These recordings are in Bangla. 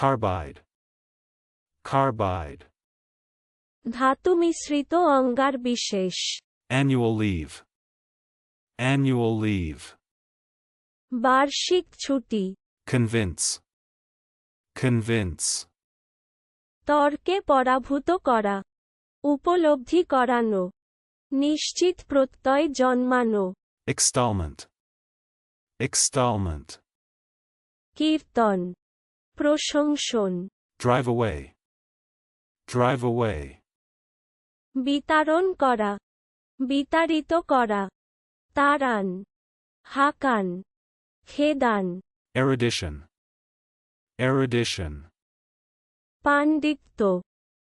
carbide, carbide, ধাতু মিশ্রিত অঙ্গার বিশেষ annual leave, annual leave, বার্ষিক ছুটি convince, convince, তর্কে পরাভূত করা উপলব্ধি করানো নিশ্চিত প্রত্যয় জন্মানো extolment, extolment, কীর্তন প্রশংসন। Drive away, drive away, বিতারণ করা। বিতাড়িত করা। তারান হাকান। খেদান। Erudition, erudition, পাণ্ডিত্য।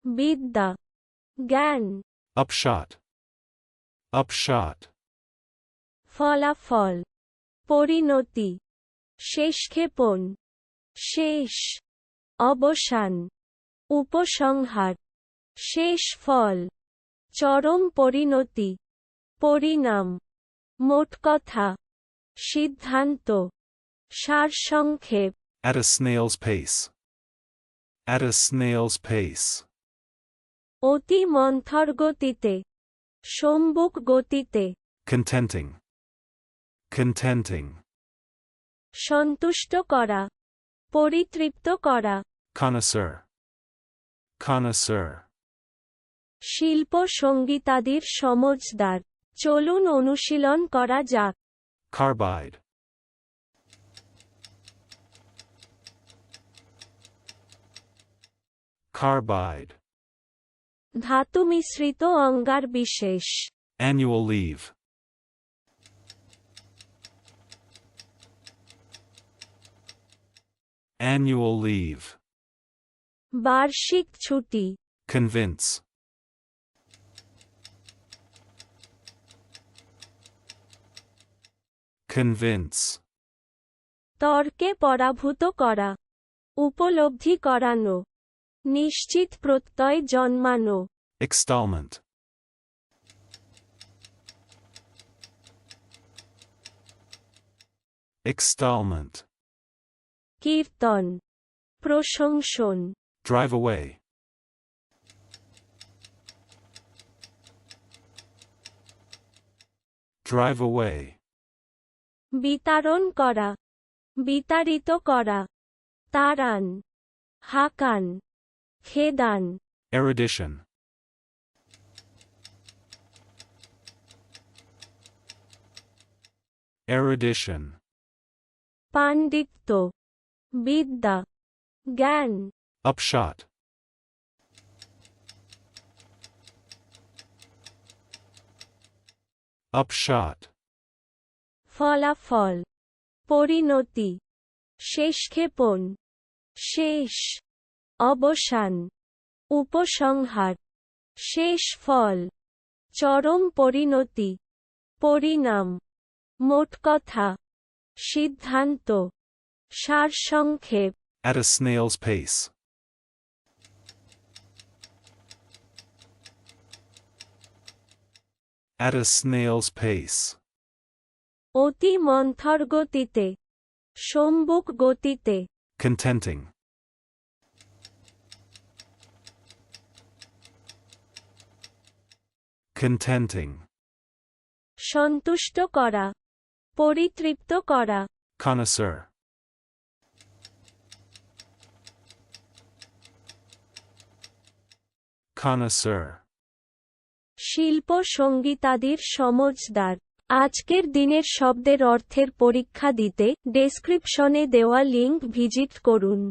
বিদ্যা। জ্ঞান। Upshot, upshot, ফলাফল। পরিণতি। শেষক্ষেপণ। শেষ। অবসান। উপসংহার। শেষ ফল। চরম পরিণতি। পরিণাম। মোট কথা। সিদ্ধান্ত। সারসংক্ষেপ। At a snail's pace, at a snail's pace, অতি মন্থর গতিতে সম্বুক গতিতে। Contenting, contenting, সন্তুষ্ট করা। পরিতৃপ্ত করা। কানসার কানসার শিল্প সঙ্গীতাদির সমজদার। চলুন অনুশীলন করা যাক। কার্বাইড কার্বাইড ধাতু মিশ্রিত অঙ্গার বিশেষ। Annual leave annual leave, বার্ষিক ছুটি convince, convince, তর্কে পরাভূত করা উপলব্ধি করানো নিশ্চিত প্রত্যয় জন্মানো extolment, extolment, কীর্তন প্রশংসন drive away, drive away, বিতারণ করা বিতাড়িত করা তারান হাকান খেদান erudition, erudition, পাণ্ডিত্য বিদ্যা জ্ঞান। upshot, upshot, ফলাফল পরিণতি শেষক্ষেপণ শেষ অবসান উপসংহার শেষ ফল চরম পরিণতি পরিণাম মোট কথা সিদ্ধান্ত। সারসংক্ষেপ at a snail's pace, at a snail's pace, অতি মন্থর গতিতে সম্বুক গতিতে contenting, contenting, সন্তুষ্ট করা পরিতৃপ্ত করা connoisseur, connoisseur, শিল্প সঙ্গীতাদির সমজদার। আজকের দিনের শব্দের অর্থের পরীক্ষা দিতে ডেসক্রিপশনে দেওয়া লিঙ্ক ভিজিট করুন।